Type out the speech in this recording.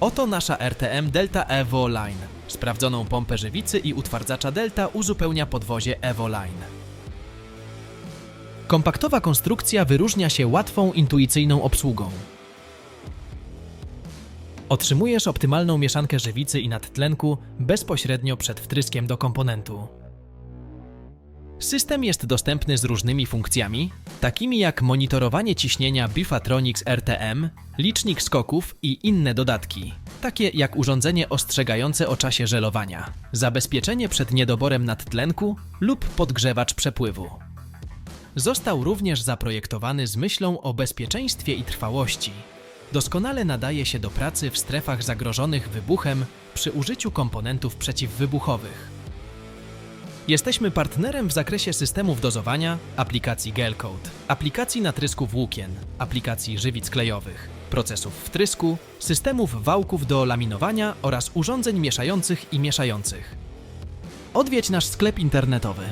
Oto nasza RTM Delta Evo Line. Sprawdzoną pompę żywicy i utwardzacza Delta uzupełnia podwozie Evo Line. Kompaktowa konstrukcja wyróżnia się łatwą, intuicyjną obsługą. Otrzymujesz optymalną mieszankę żywicy i nadtlenku bezpośrednio przed wtryskiem do komponentu. System jest dostępny z różnymi funkcjami, takimi jak monitorowanie ciśnienia Bifatronics RTM, licznik skoków i inne dodatki, takie jak urządzenie ostrzegające o czasie żelowania, zabezpieczenie przed niedoborem nadtlenku lub podgrzewacz przepływu. Został również zaprojektowany z myślą o bezpieczeństwie i trwałości. Doskonale nadaje się do pracy w strefach zagrożonych wybuchem przy użyciu komponentów przeciwwybuchowych. Jesteśmy partnerem w zakresie systemów dozowania, aplikacji Gelcode, aplikacji natrysku włókien, aplikacji żywic klejowych, procesów wtrysku, systemów wałków do laminowania oraz urządzeń mieszających i mieszających. Odwiedź nasz sklep internetowy